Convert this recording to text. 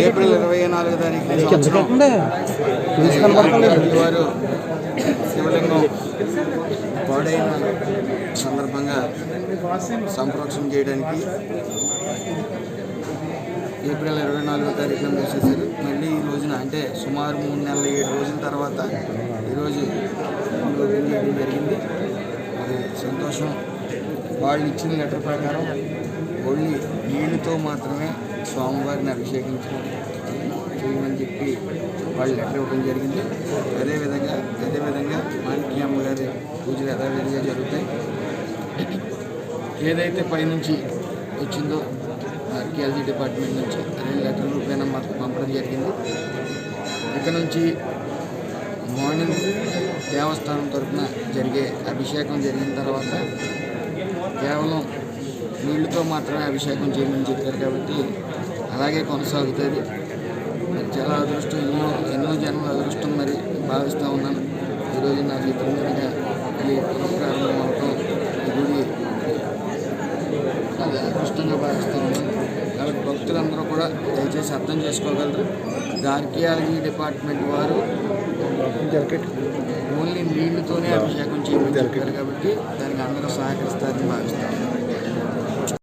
April ఇరవై నాలుగు తారీఖు వారు శివలింగం పాడైన సందర్భంగా సంప్రోక్షణ చేయడానికి ఏప్రిల్ ఇరవై నాలుగో తారీఖున మూసేశారు మళ్ళీ ఈ రోజున అంటే సుమారు మూడు నెలల ఏడు రోజుల తర్వాత ఈరోజు జరిగింది. అది సంతోషం వాళ్ళు ఇచ్చిన లెటర్ ప్రకారం ఓన్లీ నీళ్ళతో మాత్రమే స్వామివారిని అభిషేకించడం చేయమని చెప్పి వాళ్ళు లెటర్ ఇవ్వడం జరిగింది. అదేవిధంగా అదేవిధంగా మాణిక్య అమ్మగారి పూజలు యథావిధిగా జరుగుతాయి. ఏదైతే పైనుంచి వచ్చిందో ఆర్కియాలజీ డిపార్ట్మెంట్ నుంచి రెండు లెటర్ రూపాయన మాకు పంపడం జరిగింది. ఇక్కడ నుంచి మార్నింగ్ దేవస్థానం తరఫున జరిగే అభిషేకం జరిగిన తర్వాత నీళ్ళతో మాత్రమే అభిషేకం చేయమని చెప్పారు కాబట్టి అలాగే కొనసాగుతుంది. మరి చాలా అదృష్టం ఎన్నో ఎన్నో జన్మల అదృష్టం మరి భావిస్తూ ఉన్నాను. ఈరోజు నా చేతుల మీదుగా ఈ పునఃప్రారంభం అవటం గుడి అది అదృష్టంగా భావిస్తూ ఉన్నాను. కాబట్టి భక్తులందరూ కూడా దయచేసి అర్థం చేసుకోగలరు. ఆర్కియాలజీ డిపార్ట్మెంట్ వారు ఓన్లీ నీళ్ళతోనే అభిషేకం చేయమని చెప్పారు కాబట్టి దానికి అందరూ సహకరిస్తారని భావిస్తాను